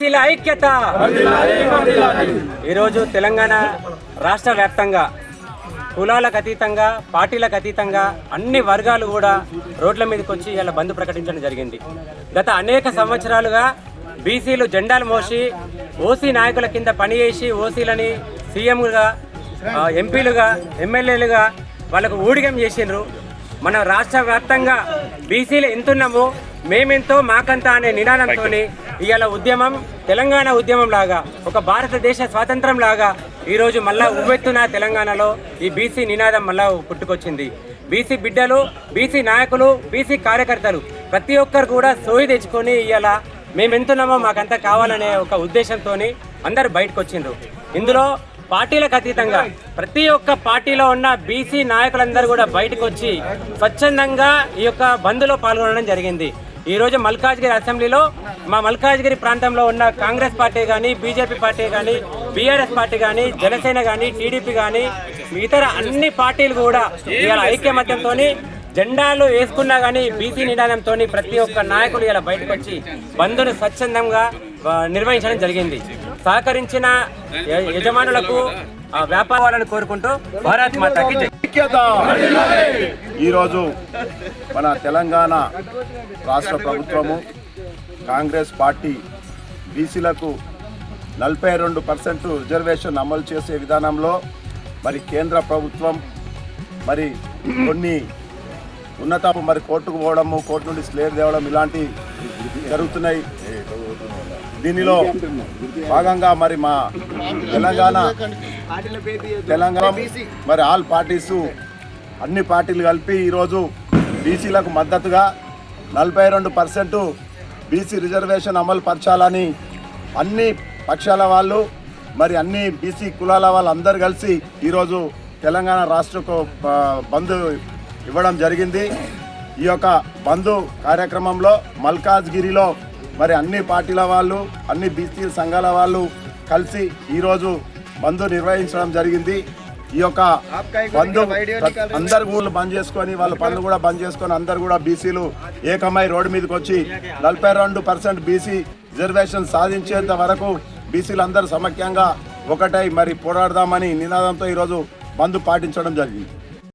బీసీల ఐక్యత. ఈరోజు తెలంగాణ రాష్ట్ర వ్యాప్తంగా కులాలకు అతీతంగా పార్టీలకు అతీతంగా అన్ని వర్గాలు కూడా రోడ్ల మీదకి వచ్చి ఇలా బంద్ ప్రకటించడం జరిగింది. గత అనేక సంవత్సరాలుగా బీసీలు జెండాలు మోసి ఓసీ నాయకుల కింద పనిచేసి ఓసీలని సీఎంగా ఎంపీలుగా ఎమ్మెల్యేలుగా వాళ్ళకు ఊడిగం చేసిండ్రు. మన రాష్ట్ర వ్యాప్తంగా బీసీలు ఎంతున్నామో మేమెంతో మాకంతా అనే నినాదంతో ఇవాళ ఉద్యమం తెలంగాణ ఉద్యమం లాగా ఒక భారతదేశ స్వాతంత్రం లాగా ఈరోజు మళ్ళా ఉవ్వెత్తున తెలంగాణలో ఈ బీసీ నినాదం మళ్ళా పుట్టుకొచ్చింది. బీసీ బిడ్డలు బీసీ నాయకులు బీసీ కార్యకర్తలు ప్రతి ఒక్కరు కూడా సోయి తెచ్చుకొని ఇవాళ మేమెంతున్నామో మాకంతా కావాలనే ఒక ఉద్దేశంతో అందరు బయటకు వచ్చిండ్రు ఇందులో పార్టీలకు అతీతంగా ప్రతి ఒక్క పార్టీలో ఉన్న బీసీ నాయకులందరూ కూడా బయటకు వచ్చి స్వచ్ఛందంగా ఈ యొక్క బంద్లో పాల్గొనడం జరిగింది. ఈరోజు మల్కాజ్గిరి అసెంబ్లీలో మా మల్కాజ్గిరి ప్రాంతంలో ఉన్న కాంగ్రెస్ పార్టీ కానీ బీజేపీ పార్టీ కానీ బీఆర్ఎస్ పార్టీ కానీ జనసేన కానీ టీడీపీ కానీ ఇతర అన్ని పార్టీలు కూడా ఇవాళ ఐక్యమత్యంతో జెండాలు వేసుకున్నా కానీ బీసీ నినాదంతో ప్రతి ఒక్క నాయకుడు ఇలా బయటకు వచ్చి బంధును స్వచ్ఛందంగా నిర్వహించడం జరిగింది. సహకరించిన యజమానులకు ఆ, వ్యాపారాలను కోరుకుంటూ భారత్ మాతకి ఈరోజు మన తెలంగాణ రాష్ట్ర ప్రభుత్వము కాంగ్రెస్ పార్టీ బీసీలకు నలభై రెండు పర్సెంట్ రిజర్వేషన్ అమలు చేసే విధానంలో మరి కేంద్ర ప్రభుత్వం మరి కొన్ని ఉన్నత మరి కోర్టుకు పోవడము కోర్టు నుండి స్లేట్ తేవడం ఇలాంటి జరుగుతున్నాయి. దీనిలో భాగంగా మరి మా తెలంగాణ తెలంగాణ మరి ఆల్ పార్టీస్ అన్ని పార్టీలు కలిపి ఈరోజు బీసీలకు మద్దతుగా నలభై రెండు పర్సెంట్ బీసీ రిజర్వేషన్ అమలు పరచాలని అన్ని పక్షాల వాళ్ళు మరి అన్ని బీసీ కులాల వాళ్ళు కలిసి ఈరోజు తెలంగాణ రాష్ట్రకు బంధు బంద్ ఇవ్వడం జరిగింది. ఈ యొక్క బంధు కార్యక్రమంలో మల్కాజ్గిరిలో మరి అన్ని పార్టీల వాళ్ళు అన్ని బీసీ సంఘాల వాళ్ళు కలిసి ఈరోజు బంధు నిర్వహించడం జరిగింది. ఈ యొక్క బంధు అందరు ఊళ్ళు బంద్ చేసుకొని వాళ్ళ పనులు కూడా బంద్ చేసుకొని అందరు కూడా బీసీలు ఏకమై రోడ్డు మీదకి వచ్చి నలభై రెండు పర్సెంట్ బీసీ రిజర్వేషన్ సాధించేంత వరకు బీసీలు అందరూ సమైక్యంగా ఒకటై మరి పోరాడదామని నినాదంతో ఈరోజు బంద్ పాటించడం జరిగింది.